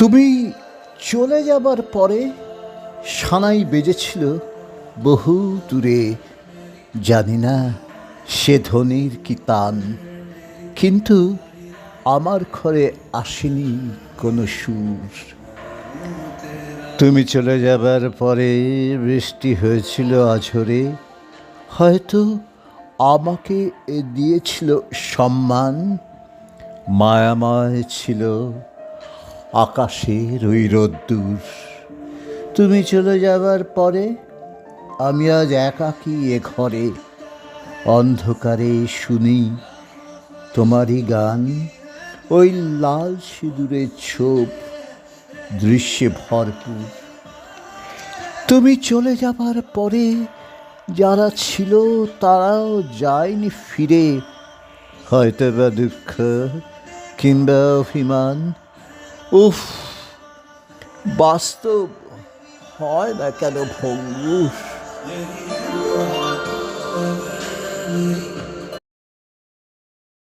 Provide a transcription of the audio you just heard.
তুমি চলে যাবার পরে সানাই বেজেছিল, বহু দূরে। জানি না সে ধ্বনির কি তান, কিন্তু আমার ঘরে আসেনি কোনো সুর। তুমি চলে যাবার পরে বৃষ্টি হয়েছিল আঝরে, হয়তো আমাকে দিয়েছিল সম্মান। মায়াময় ছিল আকাশের ওই রোদ্দুর। তুমি চলে যাবার পরে আমি আজ একাকী এ ঘরে, অন্ধকারে শুনি তোমারই গান। ওই লাল সিঁদুরের ছোপ দৃশ্যে ভরপুর। তুমি চলে যাবার পরে যারা ছিল তারাও যায়নি ফিরে। হয়তো বা দুঃখ কিংবা অভিমান উফ বাস্তব হয় না কেন ভঙ্গুর?